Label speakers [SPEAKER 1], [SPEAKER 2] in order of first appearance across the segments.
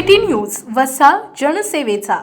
[SPEAKER 1] City news वसा जनसेवेचा.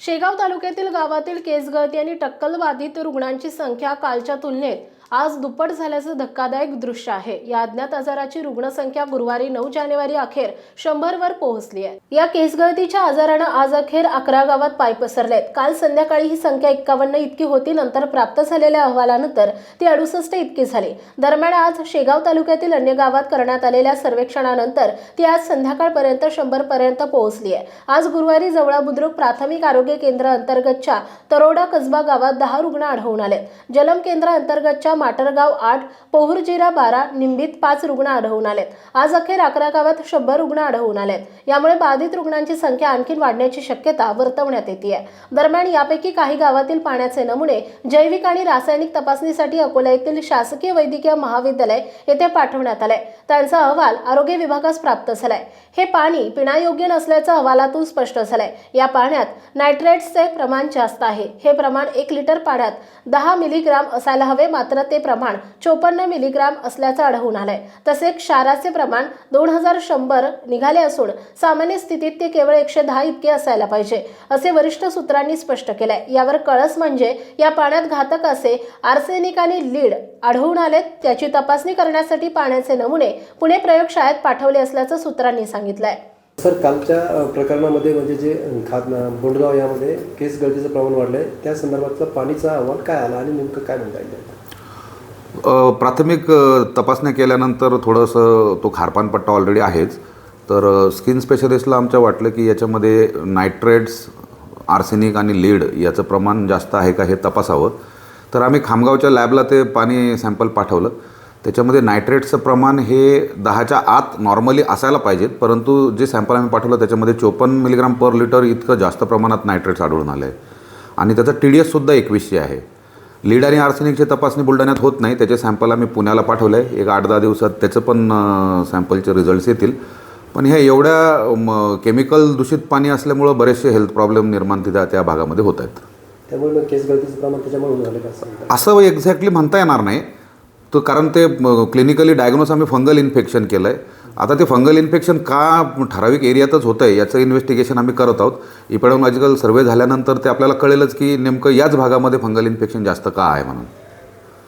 [SPEAKER 2] शेगाव तालुक्यातील गावातील केसगळती आणि टक्कलबाधित रुग्णांची संख्या कालच्या तुलनेत आज दुप्पट झाल्याचं धक्कादायक दृश्य आहे. या अज्ञात आजाराची रुग्णसंख्या गुरुवारी नऊ जानेवारी अखेर शंभर वर पोहोचली आहे. या केसगळतीच्या आजारानं आज अखेर अकरा गावात पाय पसरलेत. काल संध्याकाळी ही संख्या एक्कावन्न इतकी होती नंतर प्राप्त झालेल्या अहवालानंतर ती अडुसष्ट इतकी झाली. दरम्यान आज शेगाव तालुक्यातील अन्य गावात करण्यात आलेल्या सर्वेक्षणानंतर ती आज संध्याकाळपर्यंत शंभर पर्यंत पोहोचली आहे. आज गुरुवारी जवळा बुद्रुक प्राथमिक आरोग्य केंद्र अंतर्गतच्या तरोडा कसबा गावात दहा रुग्ण आढळून आले जलम केंद्र अंतर्गतच्या माटरगाव आठ पोहुरजिरा बारा निंबीत पाच रुग्ण आढळून आलेत. आज अखेर अकरा गावात शंभर रुग्ण आढळून आलेत. यामुळे बाधित रुग्णांची संख्या आणखी वाढण्याची शक्यता वर्तवण्यात येते दरम्यान यापैकी काही गावातील पाण्याचे नमुने जैविक आणि रासायनिक तपासणीसाठी अकोला येथील शासकीय वैद्यकीय महाविद्यालय येथे पाठवण्यात आलाय. त्यांचा अहवाल आरोग्य विभागास प्राप्त झालाय. हे पाणी पिण्यायोग्य नसल्याचं अहवालातून स्पष्ट झालंय. या पाण्यात नायट्रेट्सचे प्रमाण जास्त आहे. हे प्रमाण एक लिटर पाण्यात दहा मिलीग्राम असायला हवे मात्र ते प्रमाण चोपन्न मिलीग्राम असल्याचं आढळून आलंय. तसेच क्षाराचे प्रमाण दोन हजार शंभर निघाले असून सामान्य स्थितीत ते केवळ एकशे दहा इतके असायला पाहिजे असे वरिष्ठ सूत्रांनी स्पष्ट केलंय. यावर कळस म्हणजे या पाण्यात घातक असे आर्सेनिक आणि लीड आढळून आलेत त्याची तपासणी करण्यासाठी पाण्याचे नमुने पुणे प्रयोगशाळेत पाठवले असल्याचं सूत्रांनी सांगितलंय.
[SPEAKER 3] सर कालच्या प्रकरणामध्ये म्हणजे जे खात बोंडगाव यामध्ये केस गळतीचं प्रमाण वाढलंय त्या संदर्भातला पाणीचा अहवाल काय आला आणि नेमकं काय म्हणता येईल?
[SPEAKER 4] प्राथमिक तपासण्या केल्यानंतर थोडंसं तो खारपानपट्टा ऑलरेडी आहेच. तर स्किन स्पेशलिस्टला आमच्या वाटलं की याच्यामध्ये नायट्रेट्स आर्सेनिक आणि लीड याचं प्रमाण जास्त आहे का हे तपासावं. तर आम्ही खामगावच्या लॅबला ते पाणी सॅम्पल पाठवलं. त्याच्यामध्ये नायट्रेट्सचं प्रमाण हे दहाच्या आत नॉर्मली असायला पाहिजेत. परंतु जे सॅम्पल आम्ही पाठवलं त्याच्यामध्ये चोपन्न मिलीग्राम पर लिटर इतकं जास्त प्रमाणात नायट्रेट्स आढळून आलं. आहे आणि त्याचा टी डी एससुद्धा एकवीसशे आहे. लीड आणि आर्सेनिकची तपासणी बुलढाण्यात होत नाही. त्याचे सॅम्पल आम्ही पुण्याला पाठवलं आहे एक आठ दहा दिवसात त्याचं पण सॅम्पलचे रिझल्ट्स येतील. पण हे एवढ्या केमिकल दूषित पाणी असल्यामुळं बरेचसे हेल्थ प्रॉब्लेम निर्माण तिथं त्या भागामध्ये होत आहेत.
[SPEAKER 3] त्यामुळे मग केस गळतीचं प्रमाण त्याच्यामुळे होऊन आलं का असं म्हणता?
[SPEAKER 4] असं एक्झॅक्टली म्हणता येणार नाही. तर कारण ते क्लिनिकली डायग्नोस आम्ही फंगल इन्फेक्शन केलं आहे आता ते फंगल इन्फेक्शन का ठराविक एरियातच होतं आहे याचं इन्व्हेस्टिगेशन आम्ही करत आहोत. इपॅडॉलॉजिकल सर्वे झाल्यानंतर ते आपल्याला कळेलच की नेमकं याच भागामध्ये फंगल इन्फेक्शन जास्त का आहे म्हणून.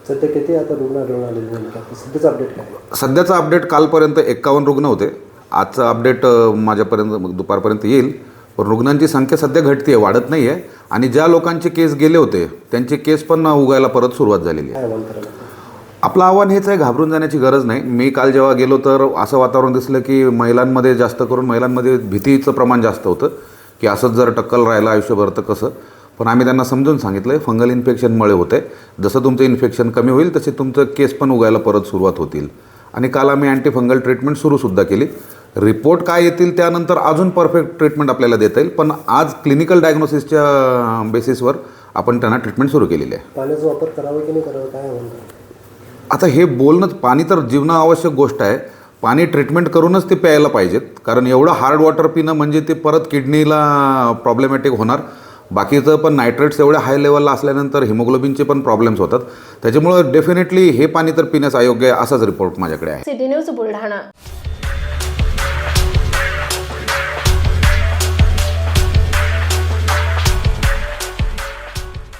[SPEAKER 3] सध्या किती आता रुग्ण आढळून आलेले नेमकं आता सध्याचं अपडेट काय?
[SPEAKER 4] सध्याचा अपडेट कालपर्यंत एक्कावन्न रुग्ण होते. आजचा अपडेट अ, माझ्यापर्यंत दुपारपर्यंत येईल. पण रुग्णांची संख्या सध्या घटते आहे वाढत नाही आहे आणि ज्या लोकांचे केस गेले होते त्यांचे केस पण उगायला परत सुरुवात झालेली आहे.
[SPEAKER 3] काय आव्हान करायला
[SPEAKER 4] आपलं आव्हान हेच आहे घाबरून जाण्याची गरज नाही. मी काल जेव्हा गेलो तर असं वातावरण दिसलं की महिलांमध्ये जास्त करून महिलांमध्ये भीतीचं प्रमाण जास्त होतं की असंच जर टक्कल राहिलं आयुष्यभर तर कसं? पण आम्ही त्यांना समजून सांगितलं आहे फंगल इन्फेक्शनमुळे होते. जसं तुमचं इन्फेक्शन कमी होईल तसे तुमचं केस पण उगायला परत सुरुवात होतील. आणि काल आम्ही अँटीफंगल ट्रीटमेंट सुरूसुद्धा केली. रिपोर्ट काय येतील त्यानंतर अजून परफेक्ट ट्रीटमेंट आपल्याला देता येईल. पण आज क्लिनिकल डायग्नोसिसच्या बेसिसवर आपण त्यांना ट्रीटमेंट सुरू केलेली आहे.
[SPEAKER 3] पाण्याचा वापर करावा की नाही करावा काय
[SPEAKER 4] आता हे बोलणं पाणी तर जीवनावश्यक गोष्ट आहे. पाणी ट्रीटमेंट करूनच ते प्यायला पाहिजेत. कारण एवढं हार्ड वॉटर पिणं म्हणजे ते परत किडनीला प्रॉब्लेमॅटिक होणार. बाकीचं पण नायट्रेट्स एवढ्या हाय लेवलला असल्यानंतर हिमोग्लोबिनचे पण प्रॉब्लेम्स होतात. त्याच्यामुळं डेफिनेटली हे पाणी तर पिण्यास अयोग्य आहे असाच रिपोर्ट माझ्याकडे आहे.
[SPEAKER 2] City news Buldhana.